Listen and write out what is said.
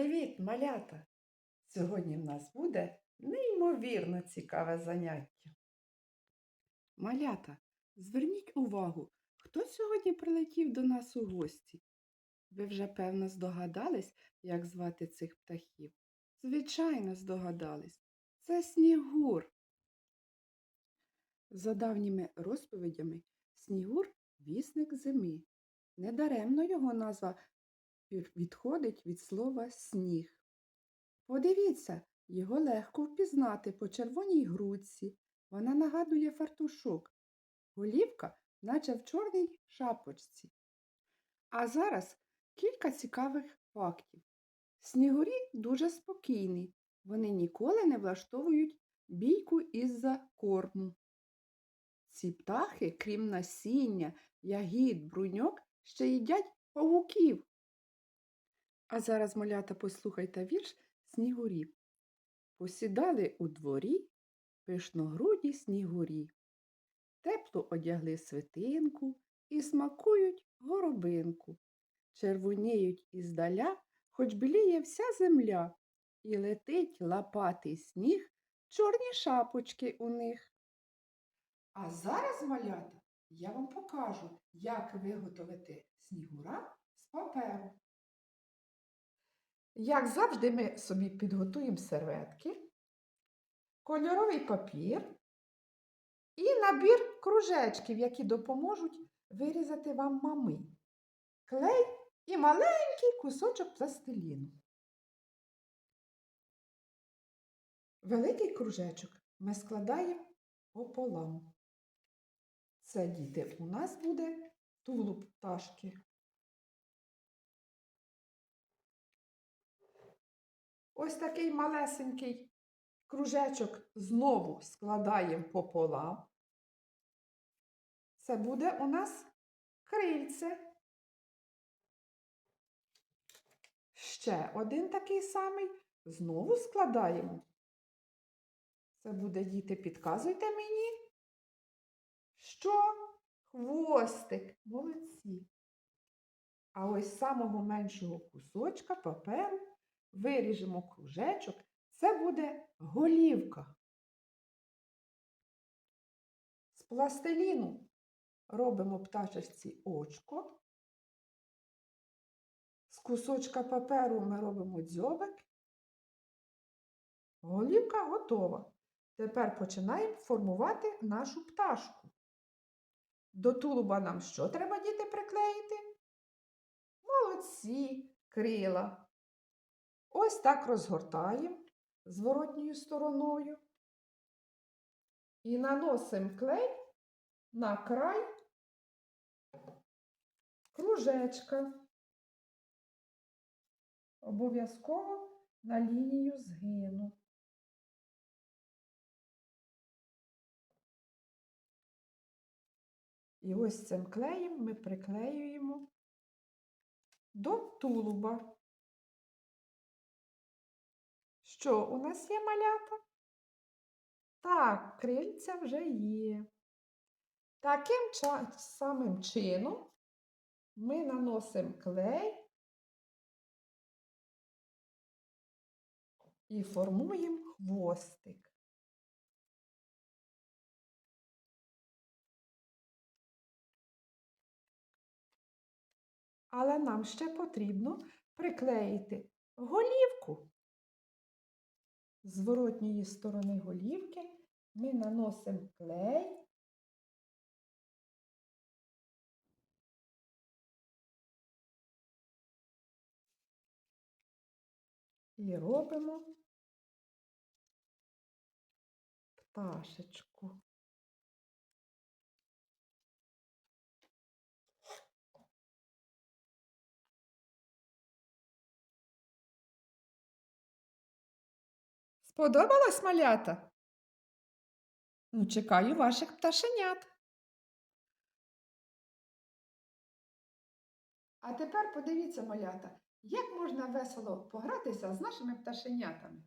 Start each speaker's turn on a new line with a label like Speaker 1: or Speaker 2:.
Speaker 1: Привіт, малята! Сьогодні в нас буде неймовірно цікаве заняття. Малята, зверніть увагу, хто сьогодні прилетів до нас у гості? Ви вже, певно, здогадались, як звати цих птахів? Звичайно, здогадались. Це Снігур. За давніми розповідями, Снігур вісник зими. Недаремно його назва відходить від слова сніг. Подивіться, його легко впізнати по червоній грудці. Вона нагадує фартушок. Голівка, наче в чорній шапочці. А зараз кілька цікавих фактів. Снігурі дуже спокійні. Вони ніколи не влаштовують бійку із-за корму. Ці птахи, крім насіння, ягід, бруньок, ще їдять павуків. А зараз, малята, послухайте вірш снігурів. Посідали у дворі пишногруді снігурі. Тепло одягли свитинку і смакують горобинку. Червоніють іздаля, хоч біліє вся земля, і летить лапатий сніг, чорні шапочки у них. А зараз, малята, я вам покажу, як виготовити снігура з паперу. Як завжди, ми собі підготуємо серветки, кольоровий папір і набір кружечків, які допоможуть вирізати вам мами, клей і маленький кусочок пластиліну. Великий кружечок ми складаємо пополам. Це, діти, у нас буде тулуб пташки. Ось такий малесенький кружечок знову складаємо пополам. Це буде у нас крильце. Ще один такий самий. Знову складаємо. Це буде, діти, підказуйте мені. Що? Хвостик. Молодці. А ось з самого меншого кусочка паперу виріжемо кружечок, це буде голівка. З пластиліну робимо пташечці очко. З кусочка паперу ми робимо дзьобик. Голівка готова. Тепер починаємо формувати нашу пташку. До тулуба нам що треба діти приклеїти? Молодці, крила. Ось так розгортаємо зворотньою стороною і наносимо клей на край кружечка. Обов'язково на лінію згину. І ось цим клеєм ми приклеюємо до тулуба. Що у нас є малята? Так, крильця вже є. Таким самим чином ми наносимо клей і формуємо хвостик. Але нам ще потрібно приклеїти голівку. Зворотньої сторони голівки ми наносимо клей. І робимо пташечку. Сподобалось малята? Ну, чекаю ваших пташенят. А тепер подивіться, малята, як можна весело погратися з нашими пташенятами.